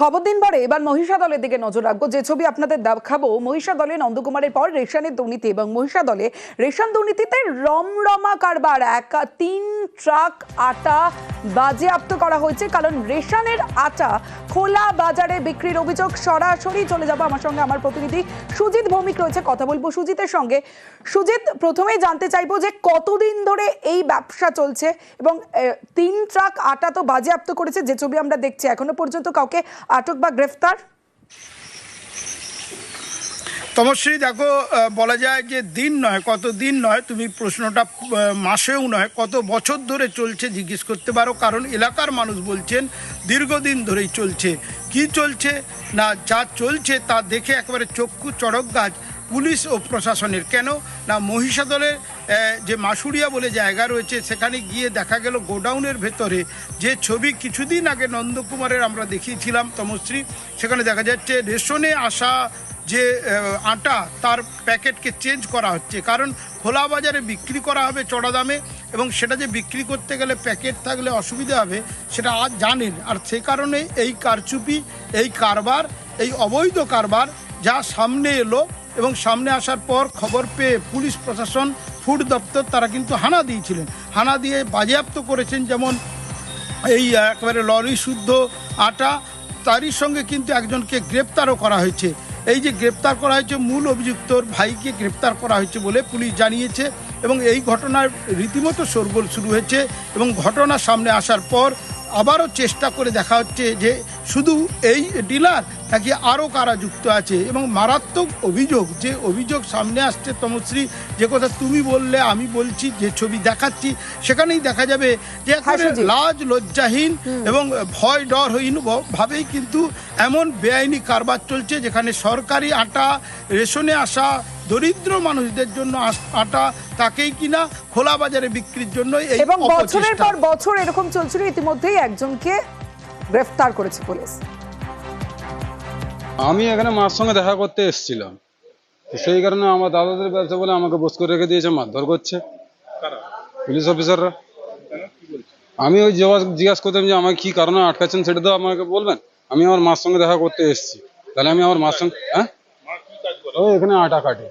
খবর দিন পরে এবার মহিষা দলের দিকে নজর রাখব। যে ছবি আপনাদের দেখাবো মহিষা দলে নন্দকুমারের পর রেশনের দুর্নীতি এবং মহিষা দলে রেশন দুর্নীতিতে রমরমা কারবার। এক, তিন ট্রাক আটা বাজেয়াপ্ত করা হয়েছে, কারণ রেশনের আটা খোলা বাজারে বিক্রির অভিযোগ সরাসরি চলে যাব। আমার সঙ্গে আমার প্রতিনিধি সুজিত ভৌমিক রয়েছে, কথা বলব সুজিতের সঙ্গে। সুজিত, প্রথমেই জানতে চাইব যে কতদিন ধরে এই ব্যবসা চলছে এবং তিন ট্রাক আটা তো বাজেয়াপ্ত করেছে, যে ছবি আমরা দেখছি এখনও পর্যন্ত কাউকে আটক বা গ্রেফতার? তমশ্রী দেখো বলা যায় যে দিন নয়, কত দিন নয়, তুমি প্রশ্নটা মাসেও নয়, কত বছর ধরে চলছে জিজ্ঞেস করতে পারো, কারণ এলাকার মানুষ বলছেন দীর্ঘদিন ধরেই চলছে। কি চলছে, না যা চলছে তা দেখে একেবারে চক্ষু চড়ক গাছ। পুলিশ ও প্রশাসনের। কেন? না মহিষাদলের যে মাসুরিয়া বলে জায়গা রয়েছে, সেখানে গিয়ে দেখা গেল গোডাউনের ভেতরে যে ছবি কিছুদিন আগে নন্দকুমারের আমরা দেখিয়েছিলাম, তমশ্রী। সেখানে দেখা যাচ্ছে রেশনে আসা যে আটা, তার প্যাকেটকে চেঞ্জ করা হচ্ছে। কারণ খোলা বাজারে বিক্রি করা হবে চড়া দামে এবং সেটা যে বিক্রি করতে গেলে প্যাকেট থাকলে অসুবিধা হবে, সেটা আজ জানেন। আর সে কারণে এই কারচুপি, এই কারবার, এই অবৈধ কারবার যা সামনে এলো এবং সামনে আসার পর খবর পেয়ে পুলিশ প্রশাসন, ফুড দপ্তর তারা কিন্তু হানা দিয়েছিলেন। হানা দিয়ে বাজেয়াপ্ত করেছেন যেমন এই একেবারে লরি শুদ্ধ আটা, তারই সঙ্গে কিন্তু একজনকে গ্রেপ্তারও করা হয়েছে। এই যে গ্রেপ্তার করা হয়েছে, মূল অভিযুক্তর ভাইকে গ্রেপ্তার করা হয়েছে বলে পুলিশ জানিয়েছে এবং এই ঘটনার রীতিমতো শোরগোল শুরু হয়েছে এবং ঘটনা সামনে আসার পর আবারও চেষ্টা করে দেখা হচ্ছে যে শুধু এই ডিলার নাকি আরও কারা যুক্ত আছে এবং মারাত্মক অভিযোগ যে অভিযোগ সামনে আসছে তমশ্রী যে কথা তুমি বললে আমি বলছি যে ছবি দেখাচ্ছি সেখানেই দেখা যাবে যে একেবারে লাজ লজ্জাহীন এবং ভয় ডরহীন ভাবেই কিন্তু এমন বেআইনি কারবার চলছে যেখানে সরকারি আটা রেশনে আসা দরিদ্র মানুষদের জন্য আস- আটা তাকেই কিনা খোলা বাজারে বিক্রির জন্য এবং বছরের পর বছর এরকম চলছিল ইতিমধ্যেই একজনকে গ্রেফতার করেছে পুলিশ। আমি এখানে মার সঙ্গে দেখা করতে এসেছিলাম। তো সেই কারণে আমার দাদাদের ব্যবসা বলে আমাকে বস করে রেখে দিয়েছে মারধর করছে। পুলিশ অফিসাররা। আমি ওই জবাব জিজ্ঞাসা করতাম যে আমাকে কি কারণে আটকাচ্ছেন সেটা তো আমাকে বলবেন। আমি আমার মার সঙ্গে দেখা করতে এসেছি। তাহলে আমি আমার মার সঙ্গে হ্যাঁ? ও এখানে আটা কাটে।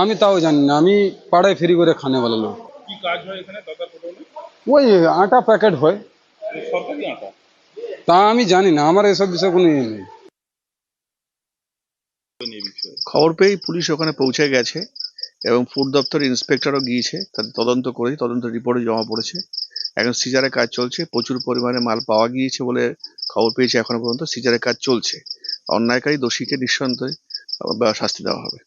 আমি তাও জানি না আমি পাড়ায় ফ্রি করে খানে বলা লোক। কি কাজ হয় এখানে ওই আটা প্যাকেট হয়। সরকারি আটা? তা আমি জানি না আমার এসব বিষয়ে কোনো ইয়ে নেই। খবর পেয়েই পুলিশ ওখানে পৌঁছে গেছে এবং ফুড দপ্তর ইন্সপেক্টরও গিয়েছে তাদের তদন্ত করে তদন্ত রিপোর্টে জমা পড়েছে। এখন সিজারের কাজ চলছে প্রচুর পরিমাণে মাল পাওয়া গিয়েছে বলে খবর পেয়েছে এখনও পর্যন্ত সিজারের কাজ চলছে। অন্যায়কারী দোষীকে নিঃসন্দেহে শাস্তি দেওয়া হবে।